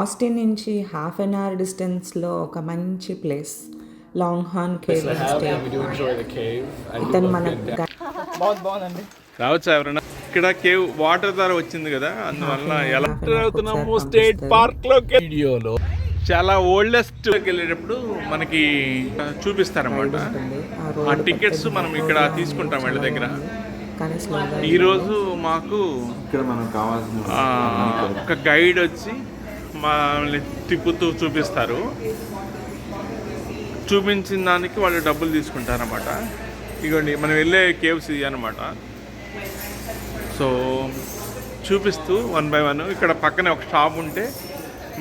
Austin నుంచి half an hour డిస్టెన్స్లో ఒక మంచి ప్లేస్. లాంగ్ హార్న్ కేవ్ ఇతను మన రావచ్చు ఎవరైనా ఇక్కడ కేవ్ వాటర్ ద్వారా వచ్చింది కదా అందువల్ల ఎలా అవుతున్నాము స్టేట్ పార్క్లో వీడియోలో చాలా ఓల్డెస్ట్ వెళ్ళేటప్పుడు మనకి చూపిస్తారన్నమాట. ఆ టికెట్స్ మనం ఇక్కడ తీసుకుంటాం వీళ్ళ దగ్గర. కానీ స్లోగా ఈ రోజు మాకు ఇక్కడ మనం కావాల్సిన ఒక గైడ్ వచ్చి మనల్ని తిప్పుతూ చూపిస్తారు. చూపించిన దానికి వాళ్ళు డబ్బులు తీసుకుంటారన్నమాట. ఇగోండి మనం వెళ్ళే కేవ్స్ ఇది అనమాట సో చూపిస్తూ వన్ బై వన్. ఇక్కడ పక్కనే ఒక షాప్ ఉంటే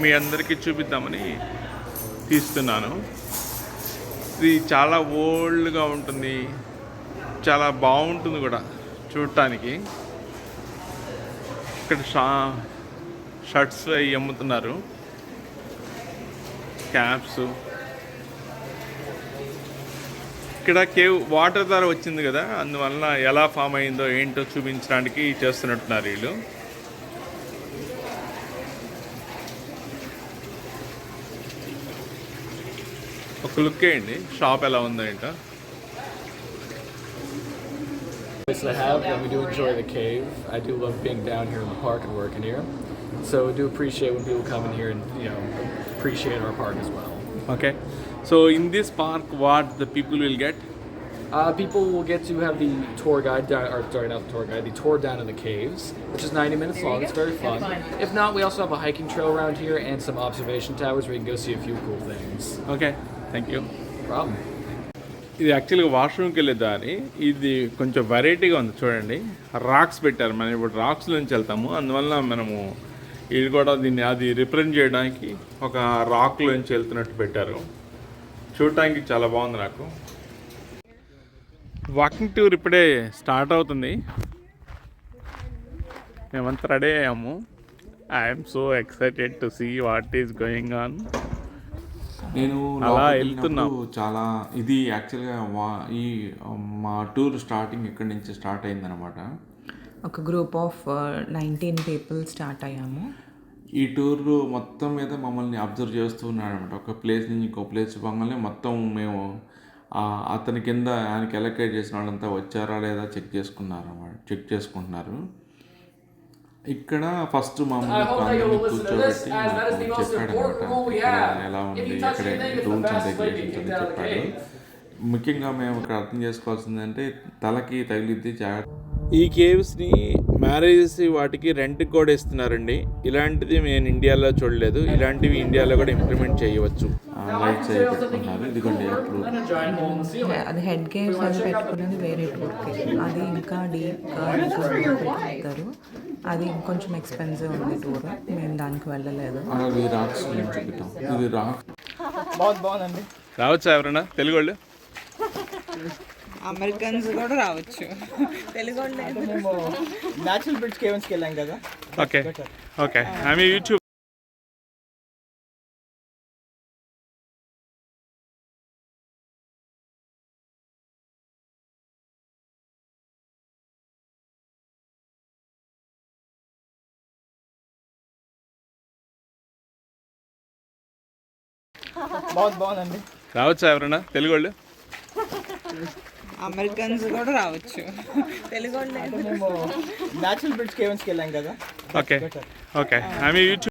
మీ అందరికీ చూపిద్దామని తీస్తున్నాను. ఇది చాలా ఓల్డ్గా ఉంటుంది. చాలా బాగుంటుంది కూడా చూడటానికి. ఇక్కడ షా షర్ట్స్ అవి అమ్ముతున్నారు క్యాప్స్ ఇక్కడ కేవ్ వాటర్ ధర వచ్చింది కదా అందువల్ల ఎలా ఫామ్ అయిందో ఏంటో చూపించడానికి చేస్తున్నట్టున్నారు వీళ్ళు ఒక లుక్ వేయండి షాప్ ఎలా ఉందో ఏంటో Place I have, and we do enjoy the cave. I do love being down here in the park and working here. So we do appreciate when people come in here and you know appreciate our park as well. Okay so in this park what the people will get Uh, people will get to have the tour guide down, or sorry, not the tour guide, the tour down in the caves, which is 90 minutes long. It's very fun. If not, we also have a hiking trail around here and some observation towers where you can go see a few cool things. Okay thank you No problem. ఇది యాక్చువల్గా వాష్రూమ్కి వెళ్ళే దారి ఇది కొంచెం వెరైటీగా ఉంది చూడండి రాక్స్ పెట్టారు మనం ఇప్పుడు రాక్స్ నుంచి వెళ్తాము అందువల్ల మనము ఇది కూడా దీన్ని అది రిప్రజెంట్ చేయడానికి ఒక రాక్ నుంచి వెళ్తున్నట్టు పెట్టారు. చూడటానికి చాలా బాగుంది నాకు. వాకింగ్ టూర్ ఇప్పుడే స్టార్ట్ అవుతుంది. మేమంతా రెడీ అయ్యాము. I'm so excited to see what is going on నేను అలా లోపలికి వెళ్తున్నాం. వెళ్ళినప్పుడు చాలా ఇది యాక్చువల్గా వా ఈ మా టూర్ స్టార్టింగ్ ఇక్కడి నుంచి స్టార్ట్ అయిందనమాట ఒక group of nineteen people start అయ్యాము. ఈ టూర్ మొత్తం మీద మమ్మల్ని అబ్జర్వ్ చేస్తూ ఉన్నాడు అనమాట ఒక ప్లేస్ నుంచి ఇంకో ప్లేస్ పోగానే మొత్తం మేము ఆ అతని కింద ఆయనకి ఎలకేట్ చేసిన వాళ్ళంతా వచ్చారా లేదా చెక్ చేసుకున్నారు అన్నమాట చెక్ చేసుకుంటున్నారు. ఇక్కడ ఫస్ట్ మమ్మల్ని కూర్చోబెట్టి మాకు చెప్పాడు అనమాట. ఎలా ఉంది ఎక్కడ రూల్స్ అండ్ రెగ్యులేషన్స్ అని చెప్పాడు. ముఖ్యంగా మేము ఇక్కడ అర్థం చేసుకోవాల్సిందంటే తలకి తగిలిద్ది జాగ్రత్త ఈ కేవ్స్ని మ్యారేజెస్ వాటికి రెంట్కి కూడా ఇస్తున్నారండి. ఇలాంటిది నేను ఇండియాలో చూడలేదు. ఇలాంటివి ఇండియాలో కూడా ఇంప్లిమెంట్ చేయవచ్చు. అది హెడ్ గేర్స్ అది పెట్టుకున్నది వేరే టూర్కి అది ఇంకా డీప్గా పెడతారు అది ఇంకొంచెం ఎక్స్పెన్సివ్ ఉంది టూర్ మేము దానికి వెళ్ళలేదు. రావచ్చా ఎవరైనా తెలుగు వాళ్ళు? అమెరికన్స్ కూడా రావచ్చు. తెలుగు మేము న్యాచురల్ బ్రిడ్జ్ కేవెన్స్కి వెళ్ళాం కదా. ఓకే ఓకే ఆమె యూట్యూబ్ బాగుంది బాగుందండి. రావచ్చా ఎవరైనా తెలుగు వాళ్ళు అమెరికన్స్ కూడా రావచ్చు. తెలుగు మేము న్యాచురల్ బ్రిడ్జ్ కేవెన్స్కి వెళ్ళాం కదా. ఓకే ఓకే ఆమె